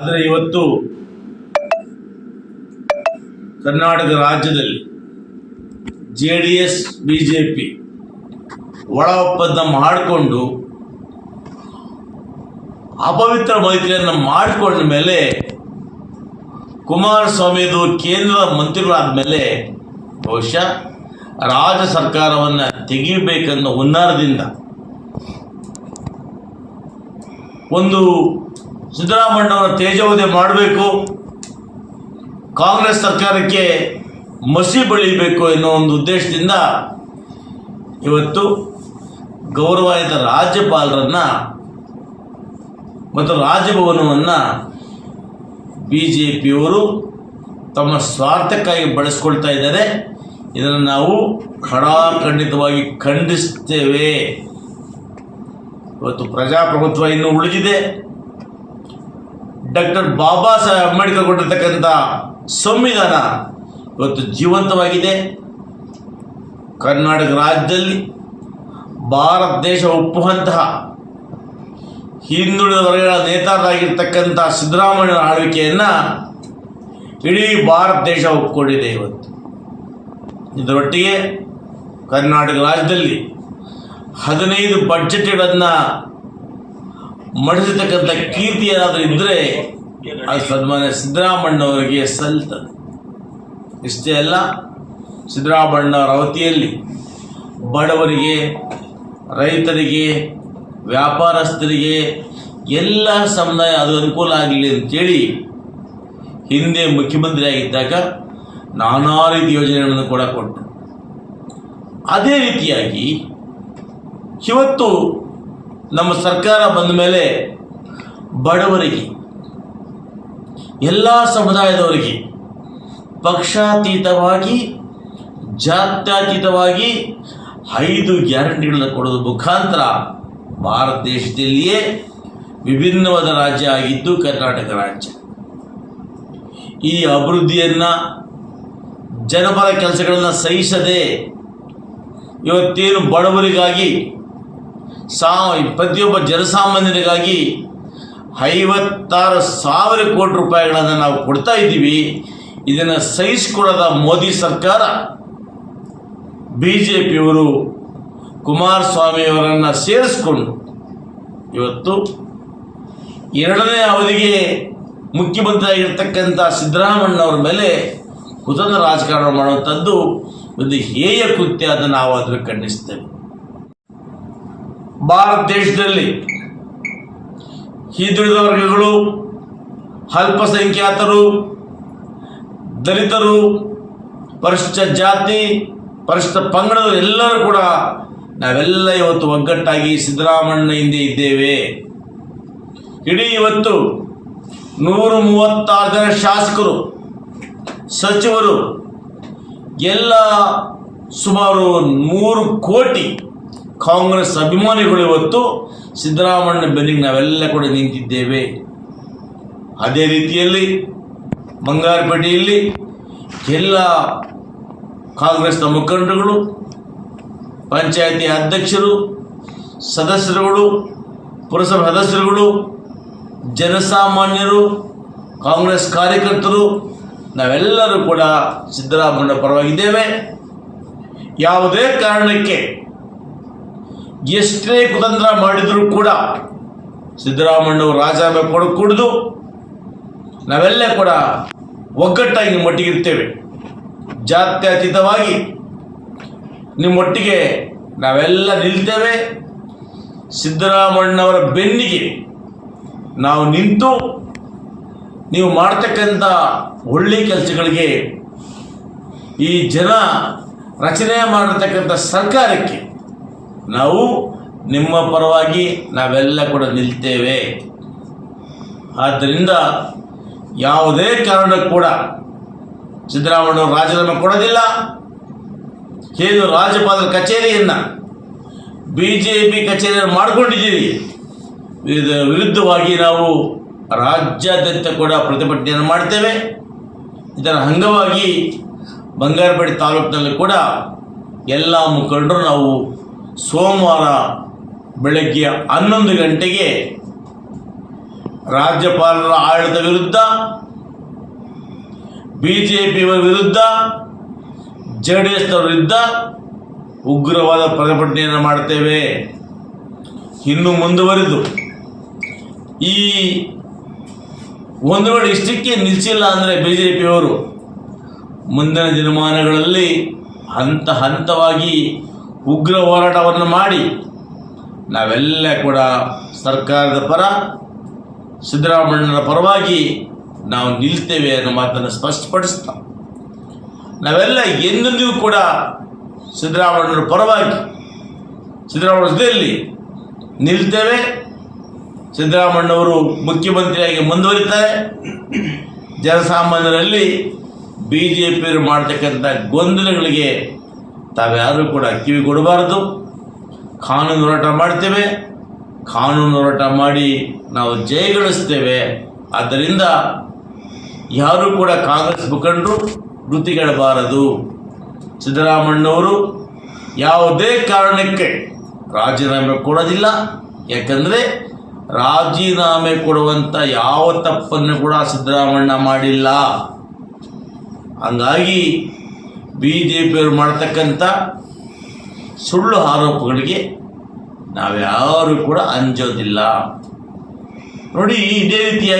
ಆದರೆ ಇವತ್ತು ಕರ್ನಾಟಕ ರಾಜ್ಯದಲ್ಲಿ J D S B J P ಒಳ ಒಪ್ಪಂದ ಮಾಡಿಕೊಂಡು ಅಪವಿತ್ರ ಮೈತ್ರಿಯನ್ನು ಮಾಡಿಕೊಂಡ ಮೇಲೆ ಕುಮಾರಸ್ವಾಮಿದು ಕೇಂದ್ರ ಮಂತ್ರಿಗಳಾದ ಮೇಲೆ ಬಹುಶಃ ರಾಜ್ಯ ಸರ್ಕಾರವನ್ನು ತೆಗಿಬೇಕನ್ನೋ ಹುನ್ನಾರದಿಂದ ಒಂದು ಸಿದ್ದರಾಮಣ್ಣವರ ತೇಜೋವಧೆ ಮಾಡಬೇಕು, ಕಾಂಗ್ರೆಸ್ ಸರ್ಕಾರಕ್ಕೆ ಮಸಿ ಬಳಿಬೇಕು ಎನ್ನುವ ಒಂದು ಉದ್ದೇಶದಿಂದ ಇವತ್ತು ಗೌರವಾಯಿತ ರಾಜ್ಯಪಾಲರನ್ನು ಮತ್ತು ರಾಜಭವನವನ್ನು ಬಿ ಜೆ ಪಿಯವರು ತಮ್ಮ ಸ್ವಾರ್ಥಕ್ಕಾಗಿ ಬಳಸ್ಕೊಳ್ತಾ ಇದ್ದಾರೆ. ಇದನ್ನು ನಾವು ಖಡಾಖಂಡಿತವಾಗಿ ಖಂಡಿಸ್ತೇವೆ. ಇವತ್ತು ಪ್ರಜಾಪ್ರಭುತ್ವ ಇನ್ನೂ ಉಳಿದಿದೆ. ಡಾಕ್ಟರ್ ಬಾಬಾ ಸಾಹೇಬ್ ಅಂಬೇಡ್ಕರ್ ಕೊಟ್ಟಿರ್ತಕ್ಕಂಥ ಸಂವಿಧಾನ ಇವತ್ತು ಜೀವಂತವಾಗಿದೆ. ಕರ್ನಾಟಕ ರಾಜ್ಯದಲ್ಲಿ ಭಾರತ ದೇಶ ಒಪ್ಪುವಂತಹ ಹಿಂದುಳಿದ ವರ್ಗಗಳ ನೇತಾರರಾಗಿರ್ತಕ್ಕಂಥ ಸಿದ್ದರಾಮಯ್ಯ ಆಳ್ವಿಕೆಯನ್ನು ಇಡೀ ಭಾರತ ದೇಶ ಒಪ್ಪಿಕೊಂಡಿದೆ ಇವತ್ತು. ಇದರೊಟ್ಟಿಗೆ ಕರ್ನಾಟಕ ರಾಜ್ಯದಲ್ಲಿ ಹದಿನೈದು ಬಡ್ಜೆಟ್ಗಳನ್ನು ಮಾಡಿರ್ತಕ್ಕಂಥ ಕೀರ್ತಿ ಏನಾದರೂ ಇದ್ದರೆ ಅದು ಸನ್ಮಾನ್ಯ ಸಿದ್ದರಾಮಣ್ಣವರಿಗೆ ಸಲ್ತದೆ ಇಷ್ಟೇ ಅಲ್ಲ ಸಿದ್ದರಾಮಣ್ಣವರ ಅವಧಿಯಲ್ಲಿ ಬಡವರಿಗೆ, ರೈತರಿಗೆ, ವ್ಯಾಪಾರಸ್ಥರಿಗೆ ಎಲ್ಲ ಸಮುದಾಯ ಅದು ಅನುಕೂಲ ಆಗಲಿ ಅಂತೇಳಿ ಹಿಂದೆ ಮುಖ್ಯಮಂತ್ರಿ ಆಗಿದ್ದಾಗ ನಾನಾ ರೀತಿ ಯೋಜನೆಗಳನ್ನು ಕೂಡ ಕೊಟ್ಟರು. ಅದೇ ರೀತಿಯಾಗಿ ಇವತ್ತು ನಮ್ಮ ಸರ್ಕಾರ ಬಂದ ಮೇಲೆ ಬಡವರಿಗೆ, ಎಲ್ಲ ಸಮುದಾಯದವರಿಗೆ ಪಕ್ಷಾತೀತವಾಗಿ, ಜಾತ್ಯತೀತವಾಗಿ ಐದು ಗ್ಯಾರಂಟಿಗಳನ್ನು ಕೊಡೋದು ಮುಖಾಂತರ ಭಾರತ ದೇಶದಲ್ಲಿಯೇ ವಿಭಿನ್ನವಾದ ರಾಜ್ಯ ಆಗಿದ್ದು ಕರ್ನಾಟಕ ರಾಜ್ಯ. ಈ ಅಭಿವೃದ್ಧಿಯನ್ನು ಜನಪರ ಕೆಲಸಗಳನ್ನು ಸಹಿಸದೆ ಇವತ್ತೇನು ಬಡವರಿಗಾಗಿ ಸಾ ಪ್ರತಿಯೊಬ್ಬ ಜನಸಾಮಾನ್ಯರಿಗಾಗಿ ಐವತ್ತಾರು ಸಾವಿರ ಕೋಟಿ ರೂಪಾಯಿಗಳನ್ನು ನಾವು ಕೊಡ್ತಾ ಇದ್ದೀವಿ. ಇದನ್ನು ಸಹಿಸಿಕೊಡದ ಮೋದಿ ಸರ್ಕಾರ. ಬಿ ಜೆ ಪಿಯವರು ಕುಮಾರಸ್ವಾಮಿಯವರನ್ನು ಸೇರಿಸ್ಕೊಂಡು ಇವತ್ತು ಎರಡನೇ ಅವಧಿಗೆ ಮುಖ್ಯಮಂತ್ರಿ ಆಗಿರ್ತಕ್ಕಂಥ ಸಿದ್ದರಾಮಣ್ಣವ್ರ ಮೇಲೆ ಕುತಂತ್ರ ರಾಜಕಾರಣ ಮಾಡುವಂಥದ್ದು ಒಂದು ಹೇಯ ಕೃತ್ಯ ಅದನ್ನು ನಾವು ಅದನ್ನು ಖಂಡಿಸ್ತೇವೆ. ಭಾರತ ದೇಶದಲ್ಲಿ ಹಿಂದುಳಿದ ವರ್ಗಗಳು ಅಲ್ಪಸಂಖ್ಯಾತರು, ದಲಿತರು ಪರಿಶಿಷ್ಟ ಜಾತಿ ಪರಿಶಿಷ್ಟ ಪಂಗಡಗಳು ಎಲ್ಲರೂ ಕೂಡ ನಾವೆಲ್ಲ ಇವತ್ತು ಒಗ್ಗಟ್ಟಾಗಿ ಸಿದ್ದರಾಮಣ್ಣ ಹಿಂದೆ ಇದ್ದೇವೆ. ಇಡೀ ಇವತ್ತು ನೂರ ಮೂವತ್ತಾರು ಜನ ಶಾಸಕರು, ಸಚಿವರು, ಎಲ್ಲ ಸುಮಾರು ಮೂರು ಕೋಟಿ ಕಾಂಗ್ರೆಸ್ ಅಭಿಮಾನಿಗಳು ಇವತ್ತು ಸಿದ್ದರಾಮಣ್ಣ ಬೆನ್ನಿಗೆ ನಾವೆಲ್ಲ ಕೂಡ ನಿಂತಿದ್ದೇವೆ. ಅದೇ ರೀತಿಯಲ್ಲಿ ಬಂಗಾರಪೇಟೆಯಲ್ಲಿ ಎಲ್ಲ ಕಾಂಗ್ರೆಸ್ನ ಮುಖಂಡರುಗಳು, ಪಂಚಾಯತಿ ಅಧ್ಯಕ್ಷರು, ಸದಸ್ಯರುಗಳು, ಪುರಸಭೆ ಸದಸ್ಯರುಗಳು, ಜನಸಾಮಾನ್ಯರು, ಕಾಂಗ್ರೆಸ್ ಕಾರ್ಯಕರ್ತರು, ನಾವೆಲ್ಲರೂ ಕೂಡ ಸಿದ್ದರಾಮಯ್ಯ ಪರವಾಗಿದ್ದೇವೆ. ಯಾವುದೇ ಕಾರಣಕ್ಕೆ ಎಷ್ಟೇ ಕುತಂತ್ರ ಮಾಡಿದರೂ ಕೂಡ ಸಿದ್ದರಾಮಣ್ಣವ್ರು ರಾಜೀನಾಮೆ ಕೊಡ ಕುಡಿದು ನಾವೆಲ್ಲ ಕೂಡ ಒಗ್ಗಟ್ಟಾಗಿ ನಿಮ್ಮೊಟ್ಟಿಗೆ ಇರ್ತೇವೆ. ಜಾತ್ಯತೀತವಾಗಿ ನಿಮ್ಮೊಟ್ಟಿಗೆ ನಾವೆಲ್ಲ ನಿಲ್ತೇವೆ. ಸಿದ್ದರಾಮಣ್ಣವರ ಬೆನ್ನಿಗೆ ನಾವು ನಿಂತು ನೀವು ಮಾಡ್ತಕ್ಕಂಥ ಒಳ್ಳೆ ಕೆಲಸಗಳಿಗೆ ಈ ಜನ ರಚನೆ ಮಾಡಿರ್ತಕ್ಕಂಥ ಸರ್ಕಾರಕ್ಕೆ ನಾವು ನಿಮ್ಮ ಪರವಾಗಿ ನಾವೆಲ್ಲ ಕೂಡ ನಿಲ್ತೇವೆ. ಆದ್ದರಿಂದ ಯಾವುದೇ ಕಾರಣಕ್ಕೂ ಕೂಡ ಸಿದ್ದರಾಮಯ್ಯ ರಾಜೀನಾಮೆ ಕೊಡೋದಿಲ್ಲ. ಏನು ರಾಜ್ಯಪಾಲರ ಕಚೇರಿಯನ್ನು ಬಿ ಜೆ ಪಿ ಕಚೇರಿಯನ್ನು ಮಾಡಿಕೊಂಡಿದ್ದೀರಿ. ಇದರ ವಿರುದ್ಧವಾಗಿ ನಾವು ರಾಜ್ಯಾದ್ಯಂತ ಕೂಡ ಪ್ರತಿಭಟನೆಯನ್ನು ಮಾಡ್ತೇವೆ. ಇದರ ಅಂಗವಾಗಿ ಬಂಗಾರಪೇಟೆ ತಾಲೂಕಿನಲ್ಲಿ ಕೂಡ ಎಲ್ಲ ಮುಖಂಡರು ನಾವು ಸೋಮವಾರ ಬೆಳಗ್ಗೆ ಹನ್ನೊಂದು ಗಂಟೆಗೆ ರಾಜ್ಯಪಾಲರ ಆಡಳಿತ ವಿರುದ್ಧ ಬಿಜೆಪಿ ವಿರುದ್ಧ ಜೆ ಡಿ ವಿರುದ್ಧ ಉಗ್ರವಾದ ಪ್ರತಿಭಟನೆಯನ್ನು ಮಾಡ್ತೇವೆ ಇನ್ನು ಮುಂದುವರೆದು. ಈ ಒಂದು ವೇಳೆ ಇಷ್ಟಕ್ಕೆ ನಿಲ್ಲಿಸಿಲ್ಲ ಅಂದರೆ ಬಿ ಜೆ ಪಿಯವರು ಮುಂದಿನ ದಿನಮಾನಗಳಲ್ಲಿ ಹಂತ ಹಂತವಾಗಿ ಉಗ್ರ ಹೋರಾಟವನ್ನು ಮಾಡಿ ನಾವೆಲ್ಲ ಕೂಡ ಸರ್ಕಾರದ ಪರ ಸಿದ್ದರಾಮಣ್ಣನ ಪರವಾಗಿ ನಾವು ನಿಲ್ತೇವೆ ಅನ್ನೋ ಮಾತನ್ನು ಸ್ಪಷ್ಟಪಡಿಸ್ತಾ, ನಾವೆಲ್ಲ ಎಂದೆಂದಿಗೂ ಕೂಡ ಸಿದ್ದರಾಮಣ್ಣನ ಪರವಾಗಿ ಸಿದ್ದರಾಮಯ್ಯ ಜೊತೆಯಲ್ಲಿ ನಿಲ್ತೇವೆ. ಸಿದ್ದರಾಮಣ್ಣವರು ಮುಖ್ಯಮಂತ್ರಿಯಾಗಿ ಮುಂದುವರಿತಾರೆ. ಜನಸಾಮಾನ್ಯರಲ್ಲಿ ಬಿ ಜೆ ಪಿಯವರು ಮಾಡ್ತಕ್ಕಂಥ ಗೊಂದಲಗಳಿಗೆ ತಾವ್ಯಾರೂ ಕೂಡ ಕಿವಿ ಕೊಡಬಾರದು. ಕಾನೂನು ಹೋರಾಟ ಮಾಡ್ತೇವೆ. ಕಾನೂನು ಹೋರಾಟ ಮಾಡಿ ನಾವು ಜಯಗಳಿಸ್ತೇವೆ ಆದ್ದರಿಂದ ಯಾರೂ ಕೂಡ ಕಾಂಗ್ರೆಸ್ ಮುಖಂಡರು ವೃತ್ತಿಗೆಡಬಾರದು ಸಿದ್ದರಾಮಣ್ಣವರು ಯಾವುದೇ ಕಾರಣಕ್ಕೆ ರಾಜೀನಾಮೆ ಕೊಡೋದಿಲ್ಲ. ಯಾಕಂದರೆ ರಾಜೀನಾಮೆ ಕೊಡುವಂಥ ಯಾವ ತಪ್ಪನ್ನು ಕೂಡ ಸಿದ್ದರಾಮಣ್ಣ ಮಾಡಿಲ್ಲ. ಹಂಗಾಗಿ ಬಿ ಜೆ ಪಿಯವರು ಮಾಡ್ತಕ್ಕಂಥ ಸುಳ್ಳು ಆರೋಪಗಳಿಗೆ ನಾವ್ಯಾರೂ ಕೂಡ ಅಂಜೋದಿಲ್ಲ. ನೋಡಿ ಇದೇ ರೀತಿಯಾಗಿ